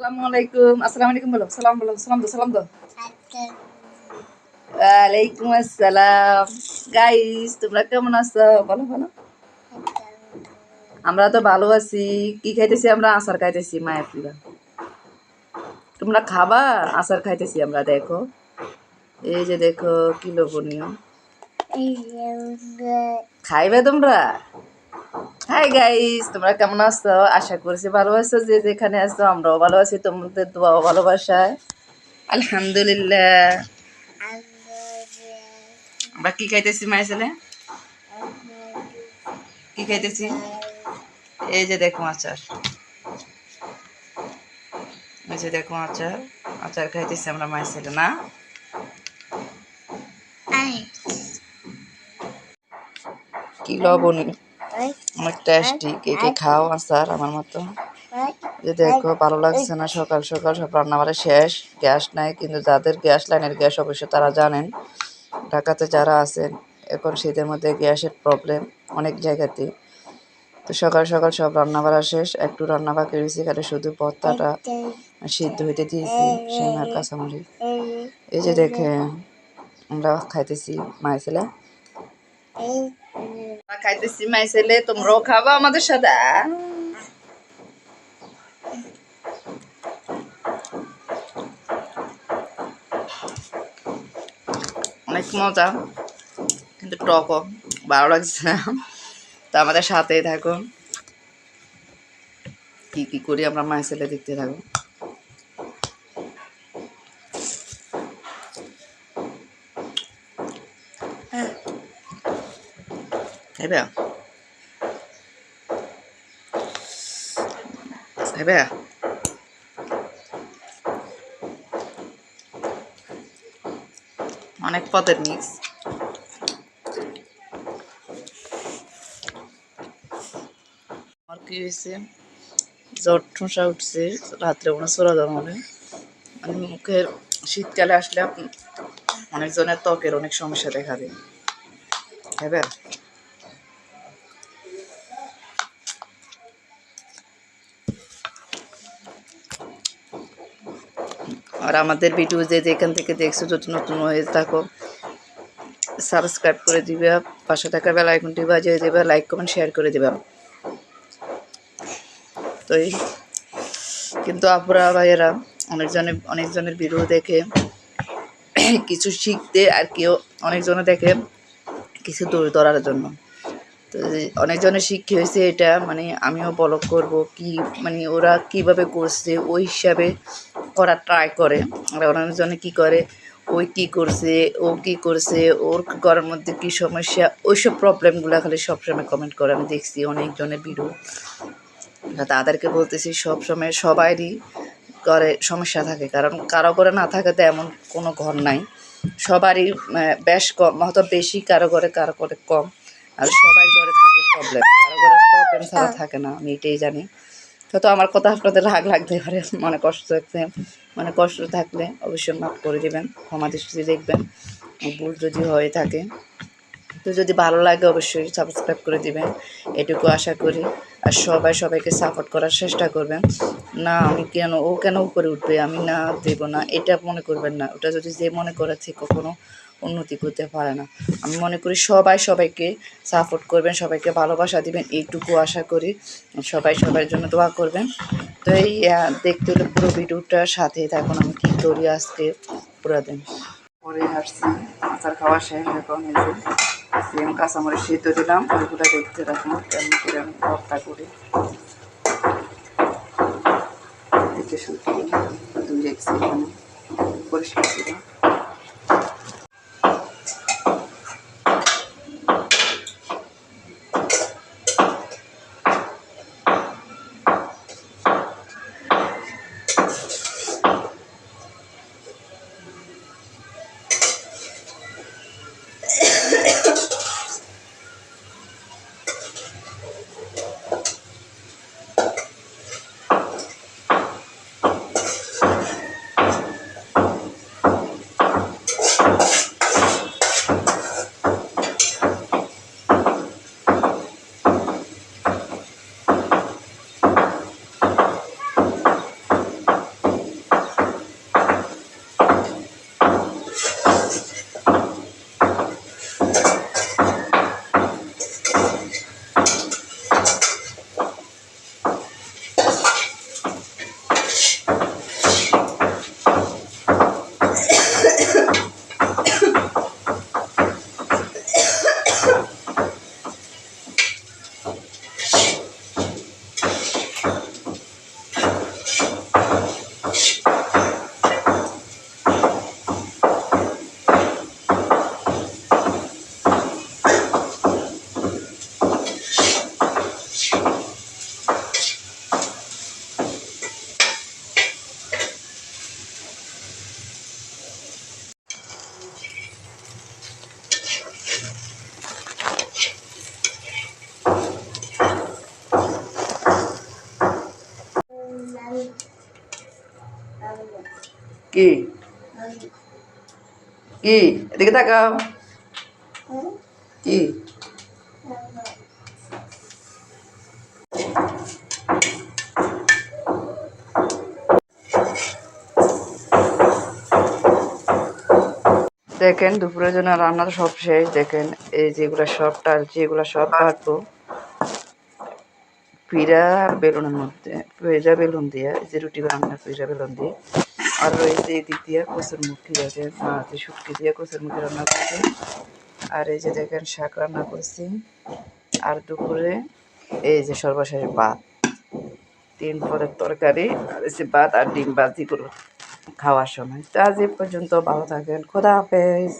আসসালামু আলাইকুম আসসালামু আলাইকুম বলো সালাম বলো সালাম দো সালাম দো ওয়ালাইকুম আসসালাম গাইস তোমরা কেমন আছো? বলো বলো আমরা তো ভালো আছি। কি খাইতেছি আমরা? আচার খাইতেছি মায়ের পুরা। তোমরা খাবা? আচার খাইতেছি আমরা দেখো। এই যে দেখো কি লোভনীয়। খাইবে তোমরা? হাই গাইস তোমরা কেমন আছো? আশা করছি ভালো আছো যে যেখানে আছো আমরাও ভালো আছি তোমাদের দোয়া ভালোবাসায়। আলহামদুলিল্লাহ। আমরা কি খাইতেছি মায়ের ছেলে? কি খাইতেছি? এই যে দেখো আচার। এই যে দেখো আচার। আচার খাইতেছি আমরা মায়ের ছেলে না? কি লবণী। অনেক টেস্টি কে কে খাও আচার আমার মতো যে দেখো ভালো লাগছে না সকাল সকাল সব রান্না বাড়া শেষ গ্যাস নাই কিন্তু যাদের গ্যাস লাইনের গ্যাস অবশ্য তারা জানেন ঢাকাতে যারা আছেন এখন শীতের মধ্যে গ্যাসের প্রবলেম অনেক জায়গাতে তো সকাল সকাল সব রান্না বাড়া শেষ একটু রান্না বাকি রয়েছে এখানে শুধু ভর্তাটা সিদ্ধ হইতে দিয়েছি সিঙ্গার কাঁচামরিচ এই যে দেখে আমরা খাইতেছি মায়ের ছেলে খাইতেছি মাই ছেলে তোমরাও খাবা আমাদের সাথে। অনেক মজা, কিন্তু টকও, ভালো লাগছে না। তো আমাদের সাথেই থাকুন কি কি করি আমরা মায়ের ছেলে দেখতে থাকো। অনেক পদের মিক্স আমার কি হয়েছে জ্বর ঠোঁসা উঠছে রাত্রে মনে দেওয়া হবে মানে মুখের শীতকালে আসলে অনেকজনের ত্বকের অনেক সমস্যা দেখা দেয় খাইবে আর আমাদের ভিডিও যে যেখান থেকে দেখছ, যদি নতুন হয়ে থাকো সাবস্ক্রাইব করে দিবে, পাশে থাকা বেলা আইকনটি বাজিয়ে দেবে লাইক কমেন্ট শেয়ার করে দিবে। তো কিন্তু আপুরা, ভাইয়েরা অনেকজনের অনেকজনের ভিডিও দেখে কিছু শিখতে আর কেউ অনেকজনে দেখে কিছু দৌড় ধরার জন্য। তো অনেকজনের শিক্ষা হয়েছে এটা মানে আমিও বলক করব কি মানে ওরা কীভাবে করছে, ওই হিসাবে করার ট্রাই করে। আর অনেকজনে কী করে? ওই কি করছে? ও কি করছে? ওর ঘরের মধ্যে কি সমস্যা? ওইসব প্রবলেমগুলো খালি সবসময় কমেন্ট করে। আমি দেখছি অনেকজনের ভিডিও তাদেরকে বলতেছি সব সময় সবারই ঘরে সমস্যা থাকে। কারণ কারও ঘরে না থাকাতে এমন কোনো ঘর নাই। সবারই বেশ কম। হয়তো বেশি কারও ঘরে কারও ঘরে কম। আর সবাই ঘরে থাকে প্রবলেম কারও ঘরে প্রবলেম ছাড়া থাকে না আমি এটাই জানি। তো আমার কথা আপনাদের রাগ লাগতে পারে, মনে কষ্ট থাকতে মানে কষ্ট থাকলে অবশ্যই মাফ করে দেবেন, ক্ষমা দৃষ্টিতে দেখবেন, ভুল যদি হয়ে থাকে। তো যদি ভালো লাগে অবশ্যই সাবস্ক্রাইব করে দিবেন। এটুকু আশা করি। আর সবাই সবাইকে সাপোর্ট করার চেষ্টা করবেন। না, আমি কেন, ও কেন করে উঠবে? আমি না দেব না। এটা মনে করবেন না। ওটা যদি যে মনে করেছে কখনো উন্নতি করতে পারে না। আমি মনে করি সবাই সবাইকে সাপোর্ট করবেন, সবাইকে ভালোবাসা দিবেন। এইটুকু আশা করি। সবাই সবার জন্য দোয়া করবেন। তো এই দেখতে হলে পুরো ভিডিওটার সাথেই থাকুন। আমি কী করি আজকে? পুরো দিন। পরে আসছি। আচার খাওয়া শেষ, এখন যে সেম কাঁচামরিচ সিদ্ধ দিলাম ওইগুলো দেখতে রাখলাম কেমন করে আমি ভর্তা করি। দুই রেখেছি এখানে পরিষ্কার করে কি? কি? এদিকে তাকাও। কি? দেখেন, দুপুরের জন্য রান্না তো সব শেষ। দেখেন, এই যেগুলো সব টাল, যেগুলো সব কাটবো পিড়া বেলুনের মধ্যে পিড়া বেলুন দিয়ে যে রুটি বানানো পিড়া বেলুন দিয়ে আর রয়েছে এই দিক দিয়ে কচুর মুখি, দেখেন মাঝে শুটকি দিয়ে কচুর মুখি রান্না করছে। আর এই যে দেখেন, শাক রান্না করছি। আর দুপুরে এই যে সর্বশেষ ভাত, তিন পরের তরকারি, আর এসে ভাত আর ডিম ভাজি করব খাওয়ার সময়। তো আজ এ পর্যন্ত ভালো থাকেন। খোদা হাফেজ।